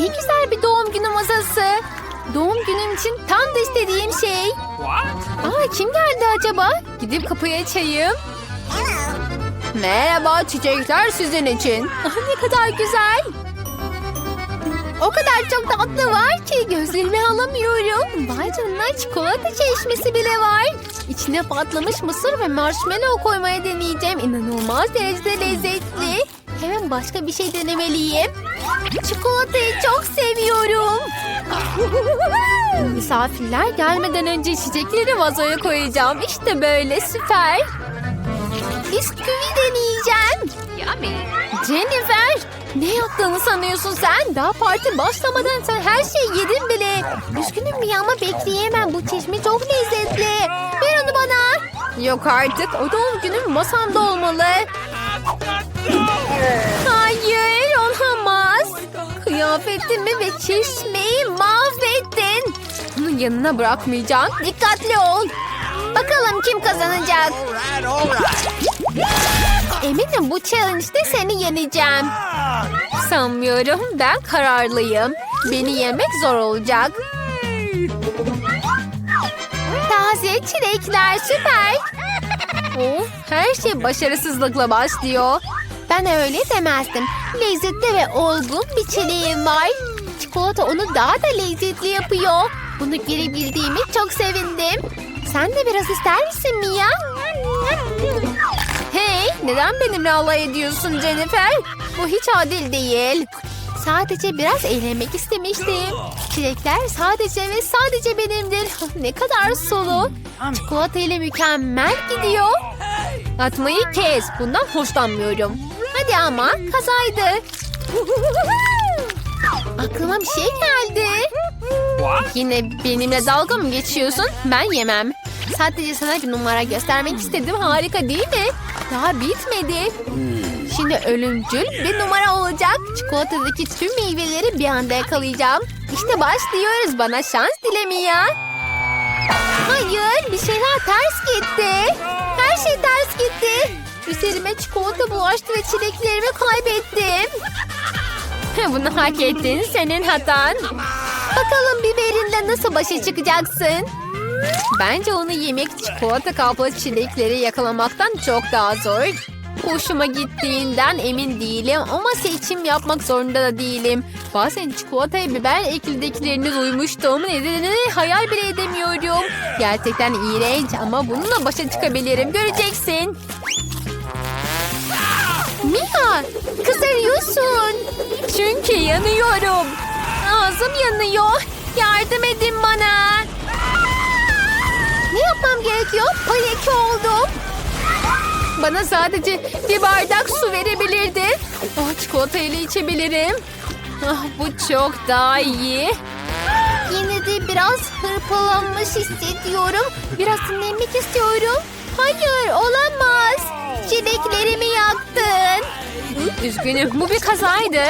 Ne güzel bir doğum günü masası. Doğum günüm için tam da istediğim şey. Aa kim geldi acaba? Gidip kapıyı açayım. Merhaba çiçekler sizin için. Ah, ne kadar güzel. O kadar çok tatlı var ki gözlerimi alamıyorum. Vay canına çikolata çeşmesi bile var. İçine patlamış mısır ve marshmallow koymaya deneyeceğim. İnanılmaz derecede lezzetli. Hemen başka bir şey denemeliyim. Çikolatayı çok seviyorum. Misafirler gelmeden önce çiçekleri vazoya koyacağım. İşte böyle süper. Bisküvi deneyeceğim. Jennifer, ne yaptığını sanıyorsun sen? Daha parti başlamadan sen her şeyi yedin bile. Üzgünüm ya ama bekleyemem. Bu çeşme çok lezzetli. Ver onu bana. Yok artık. O doğum günüm masamda olmalı. Hayır olamaz. Kıyafetimi ve çeşmeyi mahvettin. Onun yanına bırakmayacağım. Dikkatli ol. Bakalım kim kazanacak. Eminim bu challenge'de seni yeneceğim. Sanmıyorum. Ben kararlıyım. Beni yemek zor olacak. Taze çilekler süper. Oh, her şey başarısızlıkla başlıyor. Ben öyle demezdim. Lezzetli ve olgun bir çileğim var. Çikolata onu daha da lezzetli yapıyor. Bunu görebildiğime çok sevindim. Sen de biraz ister misin Mia? Hey, neden benimle alay ediyorsun Jennifer? Bu hiç adil değil. Sadece biraz eğlenmek istemiştim. Çilekler sadece ve sadece benimdir. Ne kadar sulu. Çikolata ile mükemmel gidiyor. Atmayı kes. Bundan hoşlanmıyorum. Hadi ama kazaydı. Aklıma bir şey geldi. Yine benimle dalga mı geçiyorsun? Ben yemem. Sadece sana bir numara göstermek istedim. Harika değil mi? Daha bitmedi. Şimdi ölümcül bir numara olacak. Çikolatadaki tüm meyveleri bir anda yakalayacağım. İşte başlıyoruz. Bana şans dile ya. Hayır bir şeyler ters gitti. Her şey ters gitti. Üzerime çikolata bulaştı ve çileklerimi kaybettim. Bunu hak ettin. Senin hatan. Bakalım biberinle nasıl başa çıkacaksın? Bence onu yemek çikolata kaplı çilekleri yakalamaktan çok daha zor. Hoşuma gittiğinden emin değilim ama seçim yapmak zorunda da değilim. Bazen çikolataya biber eklediklerini duymuştum. Nedenini hayal bile edemiyorum. Gerçekten iğrenç ama bununla başa çıkabilirim. Göreceksin. Mia kızarıyorsun. Çünkü yanıyorum. Ağzım yanıyor. Yardım edin bana. Ne yapmam gerekiyor? Panik oldum. Bana sadece bir bardak su verebilirdin. Oh, çikolata ile içebilirim. Ah, bu çok daha iyi. Yine de biraz hırpalanmış hissediyorum. Biraz dinlenmek istiyorum. Hayır olamaz. Çileklerimi yaktın. Üzgünüm bu bir kazaydı.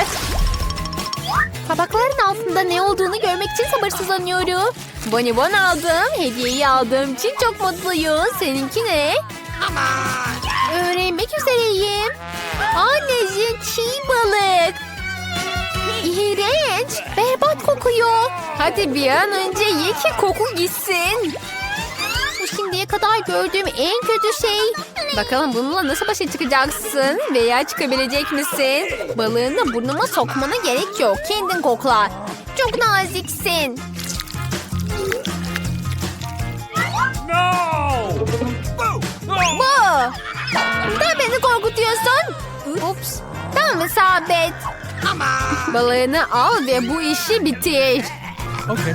Tabakların altında ne olduğunu görmek için sabırsızlanıyorum. Bonibon aldım. Hediyeyi aldığım için çok mutluyum. Seninki ne? Öğrenmek üzereyim. Anneciğim çiğ balık. İğrenç. Berbat kokuyor. Hadi bir an önce ye ki koku gitsin. Kadar gördüğüm en kötü şey. Bakalım bununla nasıl başa çıkacaksın veya çıkabilecek misin? Balığını burnuma sokmana gerek yok. Kendin kokla. Çok naziksin. No! Bu. Sen beni korkutuyorsun. Ups. Tamam isabet. Balığını al ve bu işi bitir. Okay.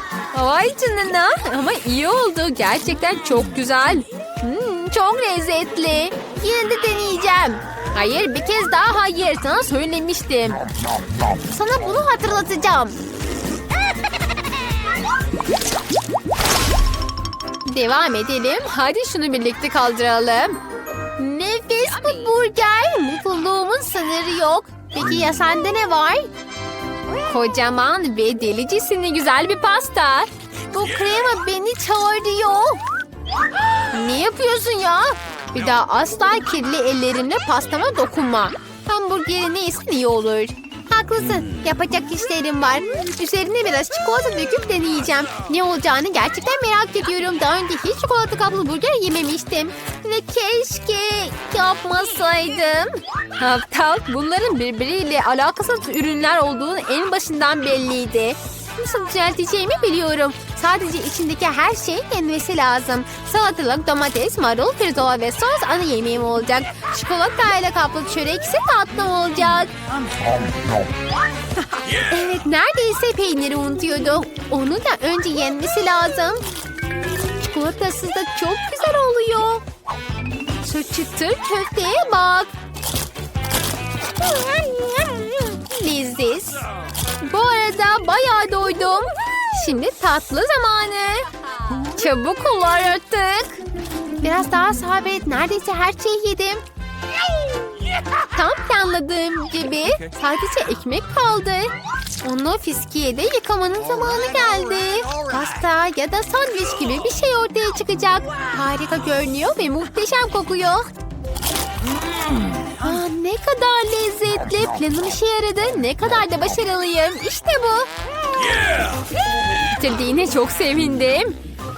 Vay canına ama iyi oldu. Gerçekten çok güzel. Hmm, çok lezzetli. Yine de deneyeceğim. Hayır bir kez daha hayır. Sana söylemiştim. Sana bunu hatırlatacağım. Devam edelim. Hadi şunu birlikte kaldıralım. Nefis bu burger. Mutluluğumun sınırı yok. Peki ya sende ne var? Kocaman ve delicesine güzel bir pasta. Bu krema beni çağırıyor. Ne yapıyorsun ya? Bir daha asla kirli ellerimle pastama dokunma. Hamburgeri neyse iyi olur. Haklısın. Yapacak işlerim var. Üzerine biraz çikolata döküp deneyeceğim. Ne olacağını gerçekten merak ediyorum. Daha önce hiç çikolata kaplı burger yememiştim. Ve keşke yapmasaydım. Aptal bunların birbiriyle alakasız ürünler olduğunu en başından belliydi. Nasıl düzelteceğimi biliyorum. Sadece içindeki her şey yenmesi lazım. Salatalık, domates, marul, pirzola ve sos ana yemeğim olacak. Çikolata ile kaplı çörek ise tatlım olacak. Evet neredeyse peyniri unutuyordum. Onu da önce yenmesi lazım. Çikolatasız da çok güzel oluyor. Şu çıtır köfteye bak. Leziz. Bu arada bayağı doydum. Şimdi tatlı zamanı. Çabuk ol artık. Biraz daha sabret. Neredeyse her şeyi yedim. Tam planladığım gibi sadece ekmek kaldı. Onu fiskiyede yıkamanın zamanı geldi. Pasta ya da sandviç gibi bir şey ortaya çıkacak. Harika görünüyor ve muhteşem kokuyor. Aa, ne kadar lezzetli. Planım işe yaradı. Ne kadar da başarılıyım. İşte bu. Bitirdiğine çok sevindim.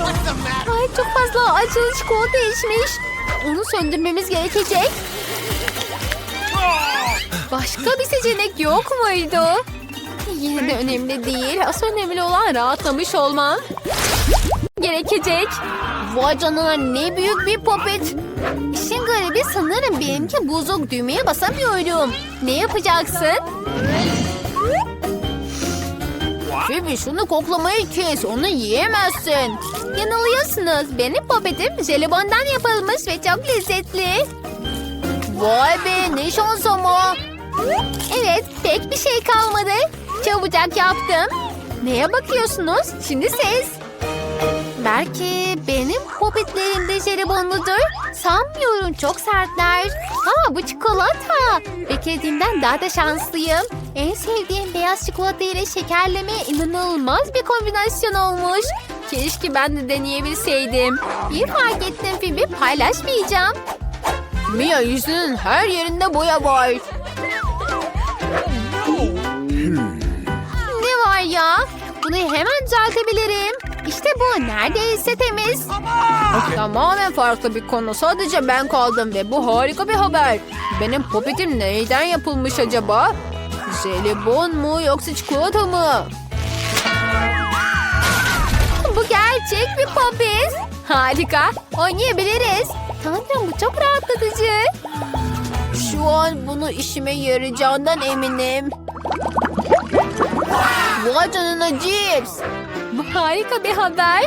Ay çok fazla acılı çikolata içmiş. Onu söndürmemiz gerekecek. Başka bir seçenek yok muydu? Yine de önemli değil. Asıl önemli olan rahatlamış olmam. Gerekecek. Vay canına ne büyük bir popet. İşin garibi sanırım benimki bozuk düğmeye basamıyorum. Ne yapacaksın? Phoebe şunu koklamayı kes. Onu yiyemezsin. Yanılıyorsunuz. Benim popetim jelibondan yapılmış ve çok lezzetli. Vay be ne şans ama. Evet pek bir şey kalmadı. Çabucak yaptım. Neye bakıyorsunuz? Şimdi siz. Belki benim popetlerim de jelibonludur. Sanmıyorum çok sertler. Ha bu çikolata. Beklediğimden daha da şanslıyım. En sevdiğim beyaz çikolata ile şekerleme inanılmaz bir kombinasyon olmuş. Keşke ben de deneyebilseydim. İyi fark ettim Phoebe paylaşmayacağım. Mia yüzünün her yerinde boya var. Ne var ya? Bunu hemen düzeltebilirim. İşte bu neredeyse temiz. Tamamen farklı bir konu. Sadece ben kaldım ve bu harika bir haber. Benim popetim neyden yapılmış acaba? Jelibon mu yoksa çikolata mı? Bu gerçek bir popit. Harika. Oynayabiliriz. Tanrım bu çok rahatlatıcı. Şu an bunu işime yarayacağından eminim. Vay canına cips. Bu harika bir haber.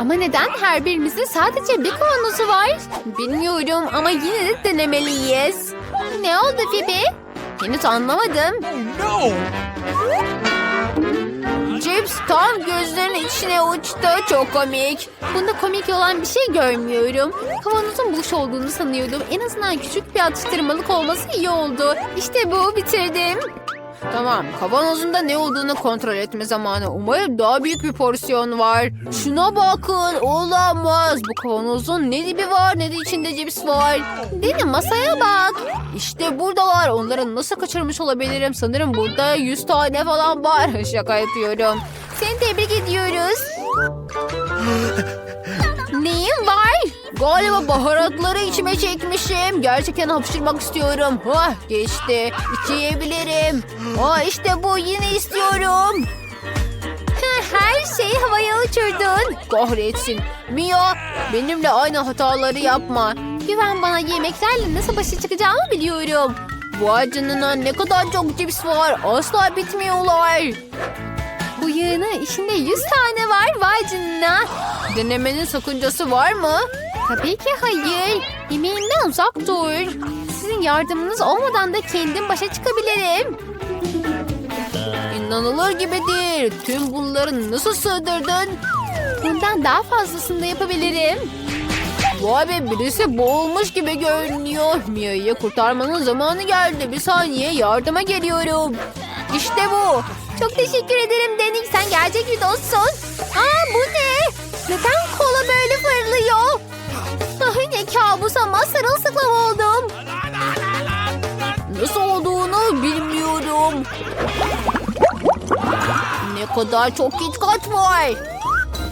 Ama neden her birimizin sadece bir kavanozu var? Bilmiyorum ama yine de denemeliyiz. Ne oldu Phoebe? Henüz anlamadım. No! Cips tam gözlerinin içine uçtu. Çok komik. Bunda komik olan bir şey görmüyorum. Kavanozun boş olduğunu sanıyordum. En azından küçük bir atıştırmalık olması iyi oldu. İşte bu bitirdim. Tamam kavanozunda ne olduğunu kontrol etme zamanı. Umarım daha büyük bir porsiyon var. Şuna bakın olamaz. Bu kavanozun ne dibi var ne de içinde cips var. Deni masaya bak. İşte buradalar. Onları nasıl kaçırmış olabilirim? Sanırım burada 100 tane falan var. Şaka yapıyorum. Seni tebrik ediyoruz. Neyin var? Galiba baharatları içime çekmişim. Gerçekten hapşırmak istiyorum. Hah geçti. İçebilirim. Aa işte bu yine istiyorum. Her şeyi havaya uçurdun. Kahretsin. Mia benimle aynı hataları yapma. Güven bana yemeklerle nasıl başa çıkacağımı biliyorum. Vay canına ne kadar çok cips var. Asla bitmiyorlar. Bu yığının içinde 100 tane var vay canına. Denemenin sakıncası var mı? Tabii ki hayır. Yemeğimden uzak dur. Sizin yardımınız olmadan da kendim başa çıkabilirim. İnanılır gibi değil. Tüm bunları nasıl sığdırdın? Bundan daha fazlasını da yapabilirim. Vay be birisi boğulmuş gibi görünüyor. Mia'yı kurtarmanın zamanı geldi. Bir saniye yardıma geliyorum. İşte bu. Çok teşekkür ederim Denik. Sen gerçek bir dostsun. Aa bu ne? Neden kola böyle fırlıyor? Kadar çok KitKat var.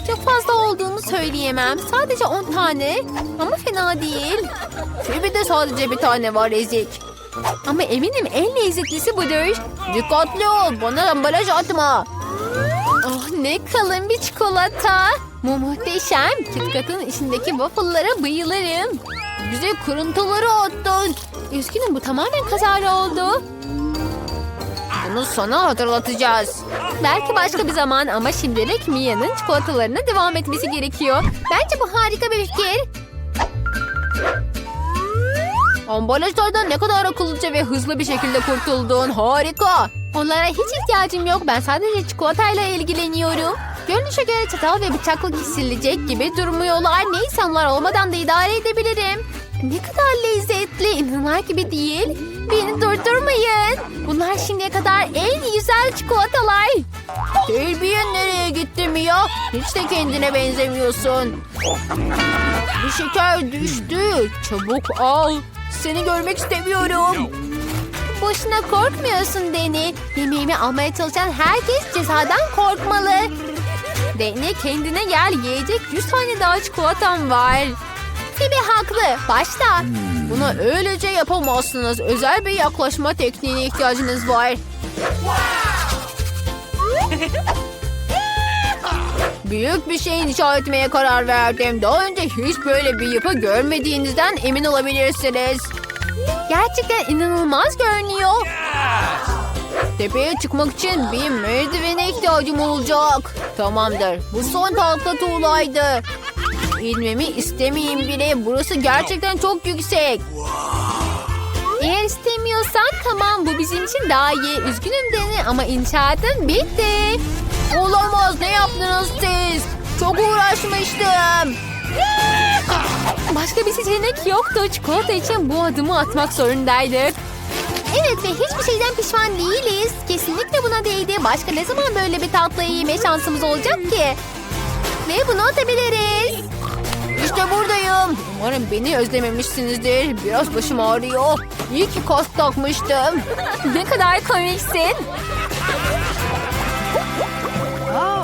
Çok fazla olduğunu söyleyemem. Sadece 10 tane. Ama fena değil. Bir de sadece bir tane var ezik. Ama eminim en lezzetlisi budur. Dikkatli ol. Bana ambalaj atma. Oh ne kalın bir çikolata. Bu muhteşem. KitKat'ın içindeki waffle'lara bayılırım. Bize kırıntıları attın. Üzgünüm bu tamamen kazara oldu. Bunu sana hatırlatacağız. Belki başka bir zaman ama şimdilik Mia'nın çikolatalarına devam etmesi gerekiyor. Bence bu harika bir fikir. Ambalajlardan ne kadar akıllıca ve hızlı bir şekilde kurtuldun. Harika. Onlara hiç ihtiyacım yok. Ben sadece çikolatayla ilgileniyorum. Görünüşe göre çatal ve bıçakla kesilecek gibi durmuyorlar. Ne insanlar olmadan da idare edebilirim. Ne kadar lezzetli. İnanılır gibi değil. Beni durdurmayın. Bunlar şimdiye kadar en güzel çikolatalar. Terbiyen nereye gitti Mia? Hiç de kendine benzemiyorsun. Bir şeker düştü. Çabuk al. Seni görmek istemiyorum. Boşuna korkmuyorsun Deni. Yemeğimi almaya çalışan herkes cezadan korkmalı. Deni kendine gel. Yiyecek 100 tane daha çikolatam var. Phoebe haklı. Başla. Bunu öylece yapamazsınız. Özel bir yaklaşma tekniğine ihtiyacınız var. Büyük bir şey inşa etmeye karar verdim. Daha önce hiç böyle bir yapı görmediğinizden emin olabilirsiniz. Gerçekten inanılmaz görünüyor. Tepeye çıkmak için bir merdivene ihtiyacım olacak. Tamamdır. Bu son tahta tuğlaydı. İnmemi istemeyeyim bile. Burası gerçekten çok yüksek. Eğer istemiyorsan tamam bu bizim için daha iyi. Üzgünüm Deni ama inşaatın bitti. Olamaz ne yaptınız siz? Çok uğraşmıştım. Başka bir seçenek yoktu. Çikolata için bu adımı atmak zorundaydık. Evet ve hiçbir şeyden pişman değiliz. Kesinlikle buna değdi. Başka ne zaman böyle bir tatlıyı yeme şansımız olacak ki? Ve bunu atabiliriz. İşte buradayım. Umarım beni özlememişsinizdir. Biraz başım ağrıyor. İyi ki kask takmıştım. ne kadar komiksin.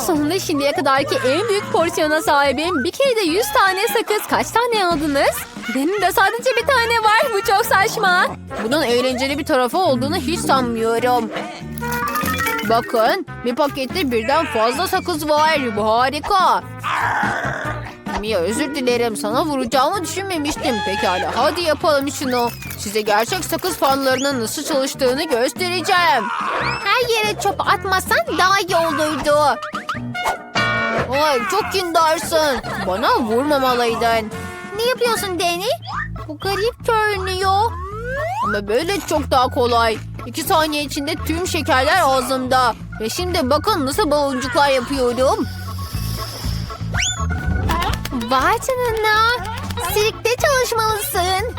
Sonunda şimdiye kadarki en büyük porsiyona sahibim. Bir kere de 100 tane sakız. Kaç tane aldınız? Benim de sadece bir tane var. Bu çok saçma. Bunun eğlenceli bir tarafı olduğunu hiç sanmıyorum. Bakın bir pakette birden fazla sakız var. Bu harika. Mia özür dilerim. Sana vuracağımı düşünmemiştim. Pekala hadi yapalım şunu. Size gerçek sakız fanlarının nasıl çalıştığını göstereceğim. Her yere çöp atmasan daha iyi olurdu. Ay çok kindarsın. Bana vurmamalıydın. Ne yapıyorsun Danny? Bu garip görünüyor. Ama böyle çok daha kolay. İki saniye içinde tüm şekerler ağzımda. Ve şimdi bakın nasıl baloncuklar yapıyorum. Vay canına. Sirkte çalışmalısın.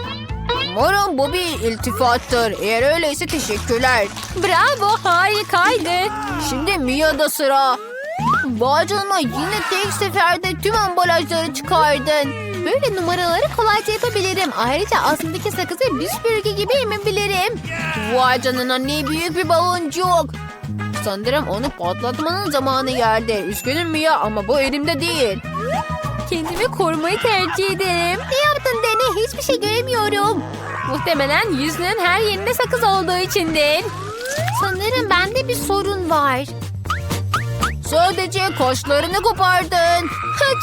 Umarım bu bir iltifattır. Eğer öyleyse teşekkürler. Bravo harikaydı. Şimdi Mia'da sıra. Vay canına yine tek seferde tüm ambalajları çıkardın. Böyle numaraları kolayca yapabilirim. Ayrıca aslındaki sakızı bir süpürge gibi emebilirim. Vay canına ne büyük bir baloncuk. Sanırım onu patlatmanın zamanı geldi. Üzgünüm Mia ama bu elimde değil. Kendimi korumayı tercih ederim. Ne yaptın Dene? Hiçbir şey göremiyorum. Muhtemelen yüzünün her yerinde sakız olduğu içindir. Sanırım bende bir sorun var. Sadece kaşlarını kopardın.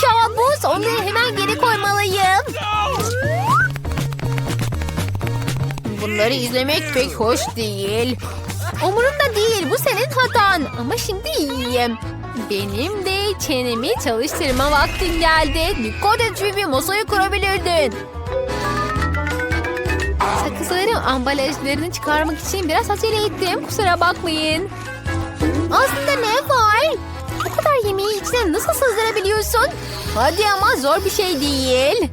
Kabus. Onları hemen geri koymalıyım. Bunları izlemek pek hoş değil. Umurumda değil. Bu senin hatan. Ama şimdi iyiyim. Benim de çenemi çalıştırma vaktin geldi. Dikkat et masayı kırabilirdin. Sakızların ambalajlarını çıkarmak için biraz acele ettim. Kusura bakmayın. Aslında ne var? Bu kadar yemeği içine nasıl sızdırabiliyorsun? Hadi ama zor bir şey değil.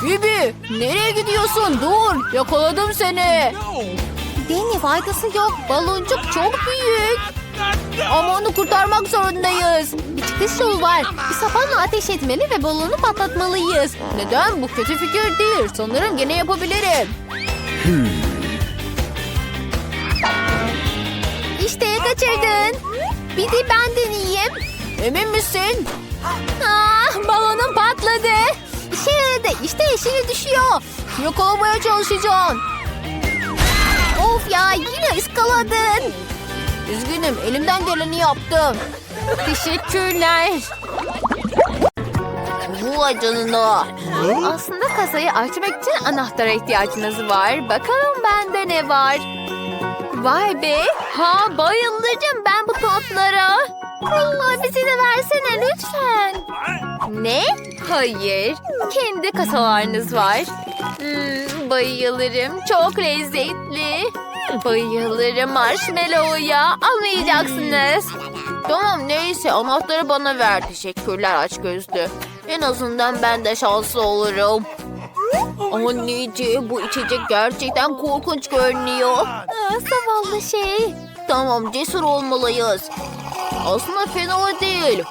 Phoebe nereye gidiyorsun? Dur yakaladım seni. Deni faydası yok. Baloncuk çok büyük. Ama onu kurtarmak zorundayız. Bir çıkış yolu var. Bir sapanla ateş etmeli ve balonu patlatmalıyız. Neden? Bu kötü fikir değil. Sanırım gene yapabilirim. İşte kaçırdın. Bir de ben deneyeyim. Emin misin? Ah, balonum patladı. İşe yaradı. İşte yeşili düşüyor. Yakalamaya çalışacağım. Of ya yine ıskaladın. Üzgünüm elimden geleni yaptım. Teşekkürler. Vay canına. Aslında kasayı açmak için anahtara ihtiyacınız var. Bakalım bende ne var. Vay be. Ha bayılırım ben bu tatlara. Allah bizi de versene lütfen. Ne? Hayır. Kendi kasalarınız var. Hmm, bayılırım. Çok lezzetli. Bayılırım marshmallow'ya. Almayacaksınız. Tamam neyse anahtarı bana ver. Teşekkürler aç gözlü. En azından ben de şanslı olurum. Anneciğim bu içecek gerçekten korkunç görünüyor. Aa, zavallı şey. Tamam cesur olmalıyız. Aslında fena değil.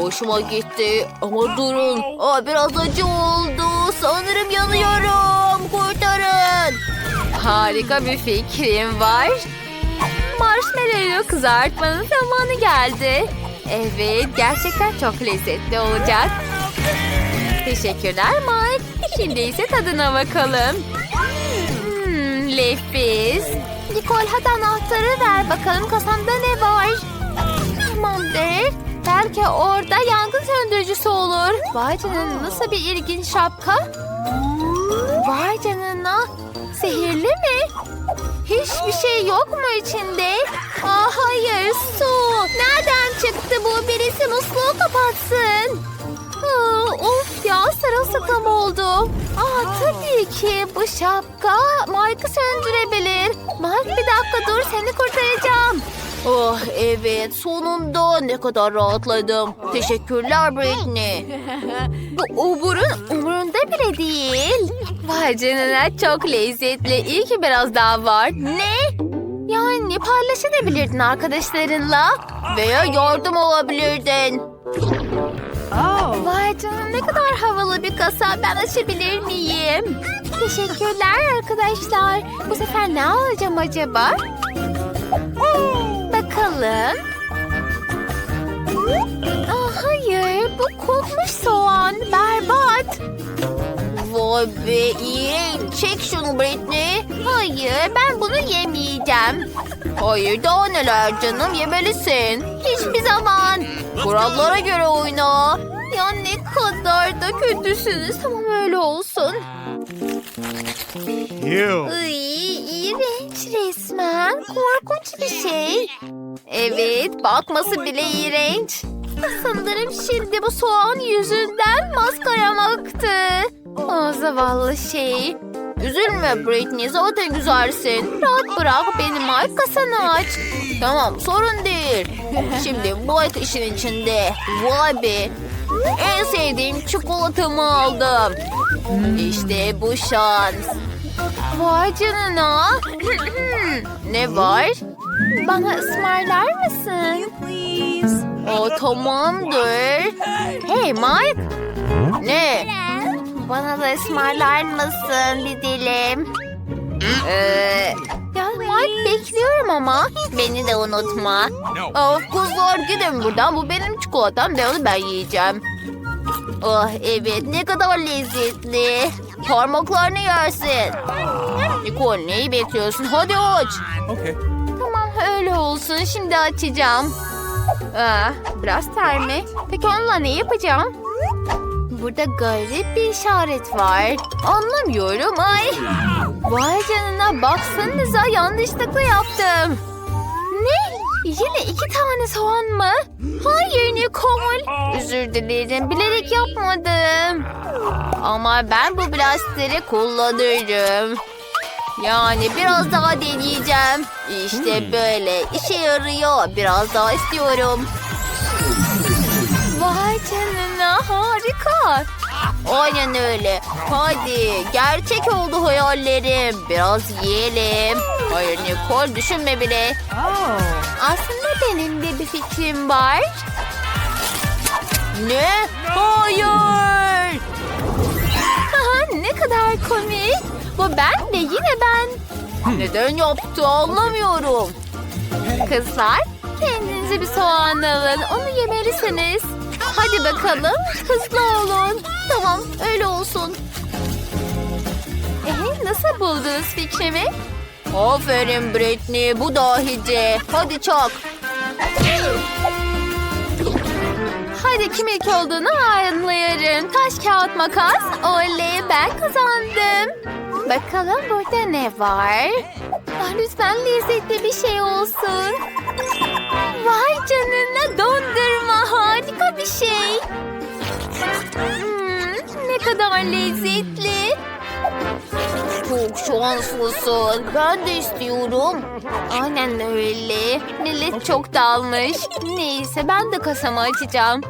Hoşuma gitti ama durun. Aa, biraz acı oldu. Sanırım yanıyorum. Harika bir fikrim var. Marshmallow kızartmanın zamanı geldi. Evet gerçekten çok lezzetli olacak. Teşekkürler Mike. Şimdi ise tadına bakalım. Hmm, lefis. Nicole hadi anahtarı ver bakalım kasanda ne var. Tamamdır. Belki orada yangın söndürücüsü olur. Vay canına nasıl bir ilginç şapka. Vay canına. Sihirli mi? Hiçbir şey yok mu içinde? Aa, hayır su. Nereden çıktı bu? Birisi musluğu kapatsın. Aa, of ya sarılsıklam oldu. Aa, tabii ki bu şapka Mike'ı söndürebilir. Mike bir dakika dur seni kurtaracağım. Oh evet sonunda ne kadar rahatladım. Teşekkürler Britney. Bu oburun umurunda bile değil. Vay canına çok lezzetli. İyi ki biraz daha var. Ne? Yani paylaşabilirdin arkadaşlarınla. Veya yardım alabilirdin. Vay canına ne kadar havalı bir kasa. Ben açabilir miyim? Teşekkürler arkadaşlar. Bu sefer ne alacağım acaba? Bakalım. Bakalım. Aa, hayır, bu kokmuş soğan. Berbat. Vay be, iğrenç. Çek şunu Britney. Hayır, ben bunu yemeyeceğim. Hayır, daha neler canım, yemelisin. Hiçbir zaman. Kurallara göre oyna. Ya ne kadar da kötüsünüz. Tamam öyle olsun. Ew. Iy, iğrenç resmen. Korkunç bir şey. Evet, bakması bile iğrenç. Sanırım şimdi bu soğan yüzünden maskaram aktı. O zavallı şey. Üzülme Britney, zaten güzelsin. Rahat bırak beni Mike, kasanı aç. Tamam, sorun değil. Şimdi Mike işin içinde. Vay be. En sevdiğim çikolatamı aldım. İşte bu şans. Vay canına. ne var? Bana ısmarlar mısın? O tamamdır. Hey Mike. Ne? Bana da ısmarlar mısın bir dilim? Ee, ya Mike bekliyorum ama. Beni de unutma. Of kuzlar gidin buradan. Bu benim çikolatam ve onu ben yiyeceğim. Oh evet ne kadar lezzetli. Parmaklarını yersin. Nicole neyi bekliyorsun? Hadi aç. Okay. Öyle olsun. Şimdi açacağım. Aa, biraz ter mi? Peki onunla ne yapacağım? Burada garip bir işaret var. Anlamıyorum. Ay. Vay canına baksanıza yanlışlıkla yaptım. Ne? Yine iki tane soğan mı? Hayır Nicole. Özür dilerim. Bilerek yapmadım. Ama ben bu blasteri kullanırım. Yani biraz daha deneyeceğim. İşte böyle. işe yarıyor. Biraz daha istiyorum. Vay canına harika. Aynen öyle. Hadi gerçek oldu hayallerim. Biraz yiyelim. Hayır Nicole düşünme bile. Aslında benim de bir fikrim var. Ne? Hayır. Aha, ne kadar komik. Bu ben ve yine ben. Neden yaptı anlamıyorum. Kızlar kendinize bir soğan alın. Onu yemelisiniz. Hadi bakalım hızlı olun. Tamam öyle olsun. Ee, nasıl buldunuz fikrimi? Aferin Britney bu dahice. Hadi çak. Hadi kim ilk olduğunu anlayarım. Taş kağıt makas. Oley ben kazandım. Bakalım burada ne var? Ah, lütfen lezzetli bir şey olsun. Vay canına dondurma harika bir şey. Hmm, ne kadar lezzetli. Çok şanslısın. Ben de istiyorum. Aynen öyle. Millet çok dalmış. Neyse ben de kasamı açacağım.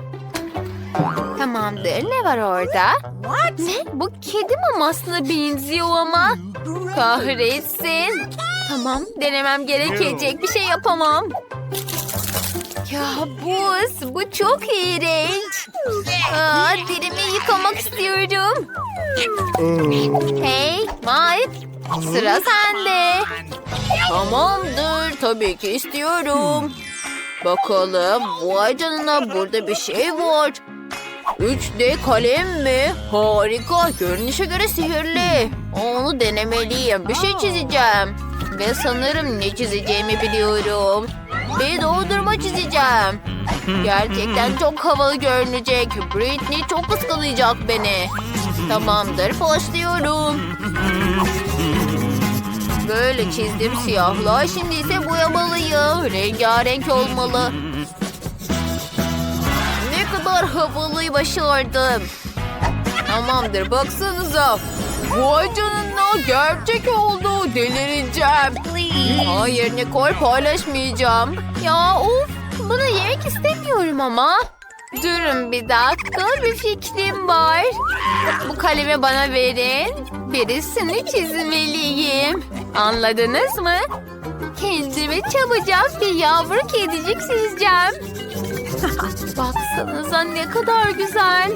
Tamamdır. Ne var orada? Ne? Bu kedi mamasına benziyor ama. Kahretsin. Tamam denemem gerekecek. Bir şey yapamam. Ya buz. Bu çok iğrenç. Aa, dilimi yıkamak istiyorum. Hey Mike. Sıra sende. Tamamdır. Tabii ki istiyorum. Bakalım. Vay canına burada bir şey var. 3D kalem mi? Harika. Görünüşe göre sihirli. Onu denemeliyim. Bir şey çizeceğim. Ve sanırım ne çizeceğimi biliyorum. Bir dondurma çizeceğim. Gerçekten çok havalı görünecek. Britney çok kıskanacak beni. Tamamdır başlıyorum. Böyle çizdim siyahla. Şimdi ise boyamalıyım. Rengarenk olmalı. Kadar havalıyı başardım. Tamamdır baksanıza. Vay canına gerçek oldu. Delireceğim. Hayır Nicole paylaşmayacağım. Ya of bunu yemek istemiyorum ama. Durun bir dakika bir fikrim var. Bu kalemi bana verin. Birisini çizmeliyim. Anladınız mı? Kendime çabucak bir yavru kedicik çizeceğim. Baksanıza ne kadar güzel.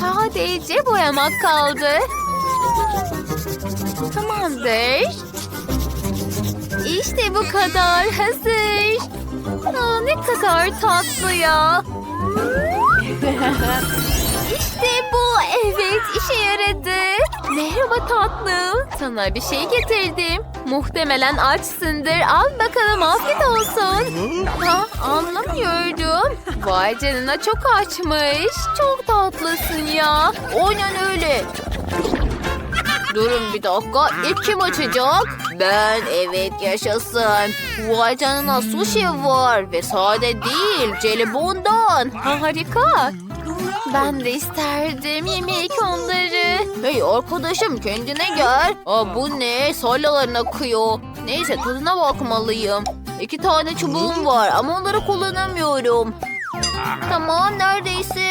Sadece boyamak kaldı. Tamamdır. İşte bu kadar hazır. Aa, ne kadar tatlı ya. işte bu. Evet işe yaradı. Merhaba tatlım. Sana bir şey getirdim. Muhtemelen açsındır. Al bakalım afiyet olsun. Ha, anlamıyorum. Vay canına çok açmış. Çok tatlısın ya. Aynen öyle. Durun bir dakika. İlk kim açacak? Ben evet yaşasın. Vay canına sushi var ve sade değil jelibondan. Harika. Ben de isterdim yemek onları. Hey arkadaşım kendine gel. Aa, bu ne? Salyaların akıyor. Neyse tadına bakmalıyım. İki tane çubuğum var ama onları kullanamıyorum. Tamam neredeyse.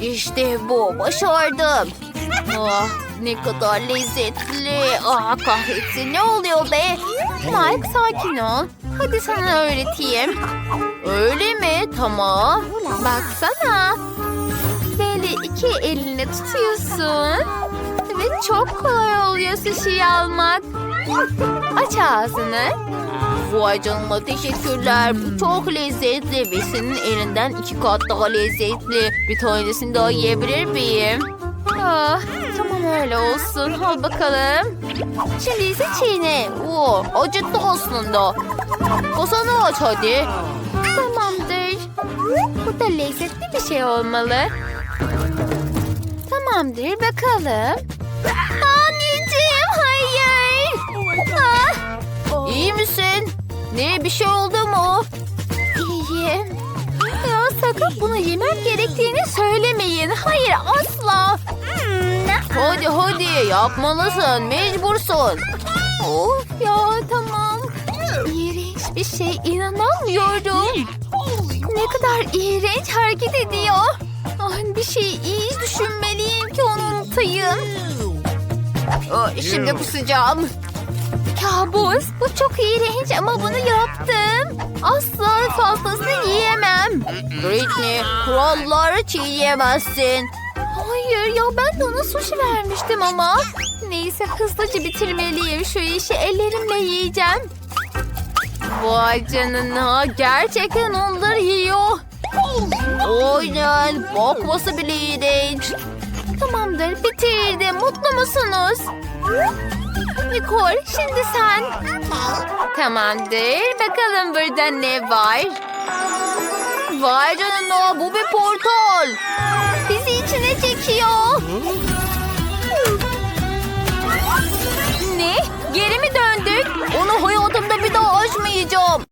İşte bu. Başardım. Ah, ne kadar lezzetli. Ah kahretsin. Ne oluyor be? Mike sakin ol. Hadi sana öğreteyim. Öyle mi? Tamam. Baksana. Böyle iki eline tutuyorsun. Ve çok kolay oluyor sushi almak. Aç ağzını. Vay canına teşekkürler. Bu çok lezzetli ve senin elinden iki kat daha lezzetli. Bir tanesini daha yiyebilir miyim? Ah, tamam öyle olsun. Al bakalım. Şimdi ise çiğne. Oo, acıttı aslında. Kasanı aç hadi. Tamamdır. Bu da lezzetli bir şey olmalı. Tamamdır bakalım. Anneciğim hayır. Ah. İyi misin? Ne bir şey oldu mu? İyiyim. Ya sakın bunu yemem gerektiğini söylemeyin. Hayır asla. Hadi hadi yapmalısın mecbursun. Of ya tamam. İğrenç bir şey inanamıyorum. Ne kadar iğrenç hareket ediyor. Ah, bir şey iyi düşünmeliyim ki onu unutayım. Ah, Şimdi kusacağım. Kabus. Bu çok iğrenç ama bunu yaptım. Asla fazlasını yiyemem. Britney, kuralları çiğneyemezsin. Hayır ya ben de ona sushi vermiştim ama. Neyse hızlıca bitirmeliyim şu işi ellerimle yiyeceğim. Vay canına gerçekten onları yiyor. Aynen bakması bile iğrenç. Tamamdır bitirdim mutlu musunuz? Nicole şimdi sen. Tamamdır bakalım burada ne var? Vay canına bu bir portal. Bizi içine çekiyor. Ne? Geri mi döndük? Onu hayatımda bir daha açmayacağım.